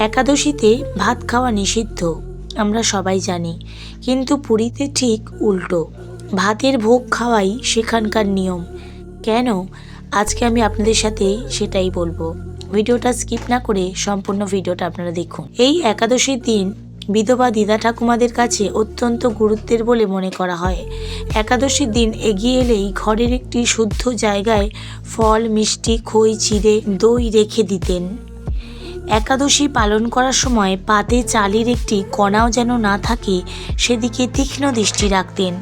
একাদশীতে ভাত খাওয়া নিষিদ্ধ, আমরা সবাই জানি। কিন্তু পুরীতে ঠিক উল্টো। ভাতের ভোগ খাওয়াই সেখানকার নিয়ম। কেন? আজকে আমি আপনাদের সাথে সেটাই বলব। ভিডিওটা স্কিপ না করে সম্পূর্ণ ভিডিওটা আপনারা দেখুন। এই একাদশীর দিন বিধবা দিদা ঠাকুমাদের কাছে অত্যন্ত গুরুত্বের বলে মনে করা হয়। একাদশীর দিন এগিয়ে এলেই ঘরের একটি শুদ্ধ জায়গায় ফল, মিষ্টি, খই, চিড়ে, দই রেখে দিতেন। একাদশী পালন করার সময় পাতে চালের একটি কণাও যেন না থাকে, সেদিকে তীক্ষ্ণ দৃষ্টি রাখতেন।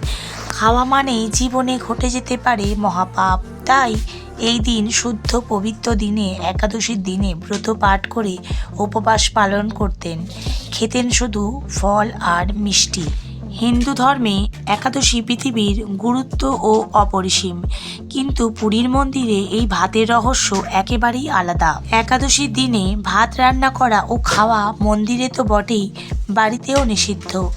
খাওয়া মানেই জীবনে ঘটে যেতে পারে মহাপাপ। তাই এই দিন শুদ্ধ পবিত্র দিনে, একাদশীর দিনে ব্রত পাঠ করে উপবাস পালন করতেন। খেতেন শুধু ফল আর মিষ্টি। হিন্দু ধর্মে একাদশী পৃথিবীর গুরুত্ব ও অপরিসীম। কিন্তু পুরীর মন্দিরে এই ভাতের রহস্য একেবারেই আলাদা। একাদশীর দিনে ভাত রান্না করা ও খাওয়া মন্দিরে তো বটেই, বাড়িতেও নিষিদ্ধ।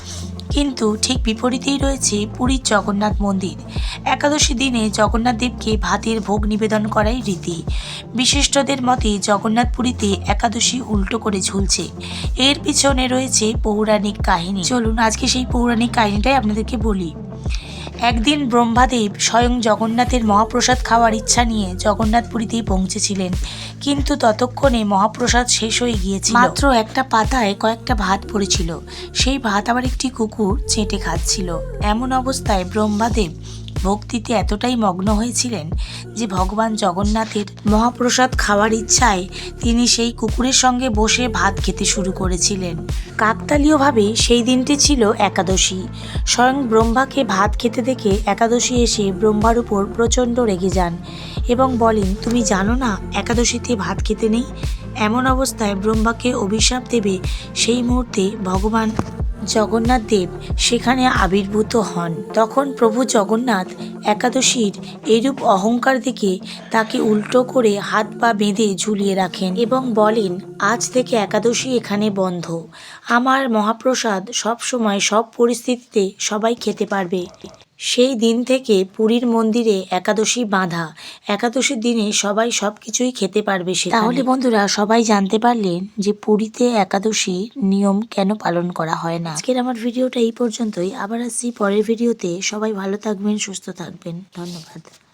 কিন্তু ঠিক বিপরীতেই রয়েছে পুরীর জগন্নাথ মন্দির। একাদশী দিনে জগন্নাথ দেবকে ভাতের ভোগ নিবেদন করাই রীতি। বিশিষ্টদের মতে জগন্নাথ পুরীতে একাদশী উল্টো করে ঝুলছে। এর পিছনে রয়েছে পৌরাণিক কাহিনী। চলুন আজকে সেই পৌরাণিক কাহিনীটাই আপনাদেরকে বলি। একদিন ব্রহ্মাদেব স্বয়ং জগন্নাথের মহাপ্রসাদ খাওয়ার ইচ্ছা নিয়ে জগন্নাথপুরীতেই পৌঁছেছিলেন। কিন্তু ততক্ষণে মহাপ্রসাদ শেষ হয়ে গিয়েছিল। মাত্র একটা পাতায় কয়েকটা ভাত পড়েছিল। সেই ভাত আবার একটি কুকুর চেটে খাচ্ছিল। এমন অবস্থায় ব্রহ্মাদেব ভক্তিতে এতটাই মগ্ন হয়েছিলেন যে ভগবান জগন্নাথের মহাপ্রসাদ খাওয়ার ইচ্ছায় তিনি সেই কুকুরের সঙ্গে বসে ভাত খেতে শুরু করেছিলেন। কাকতালীয়ভাবে সেই দিনটি ছিল একাদশী। স্বয়ং ব্রহ্মাকে ভাত খেতে দেখে একাদশী এসে ব্রহ্মার উপর প্রচণ্ড রেগে যান এবং বলেন, তুমি জানো না, একাদশীতে ভাত খেতে নেই? এমন অবস্থায় ব্রহ্মাকে অভিশাপ দেবে সেই মুহূর্তে ভগবান জগন্নাথ দেব সেখানে আবির্ভূত হন। তখন প্রভু জগন্নাথ একাদশীর এরূপ অহংকার দেখে তাকে উল্টো করে হাত পা বেঁধে ঝুলিয়ে রাখেন এবং বলেন, আজ থেকে একাদশী এখানে বন্ধ। আমার মহাপ্রসাদ সব সময় সব পরিস্থিতিতে সবাই খেতে পারবে। সেই দিন থেকে পুরীর মন্দিরে একাদশী বাঁধা। একাদশীর দিনে সবাই সব কিছুই খেতে পারবে সে তাহলে বন্ধুরা, সবাই জানতে পারলেন যে পুরীতে একাদশী নিয়ম কেন পালন করা হয় না। আজকের আমার ভিডিওটা এই পর্যন্তই। আবার আসছি পরের ভিডিওতে। সবাই ভালো থাকবেন, সুস্থ থাকবেন। ধন্যবাদ।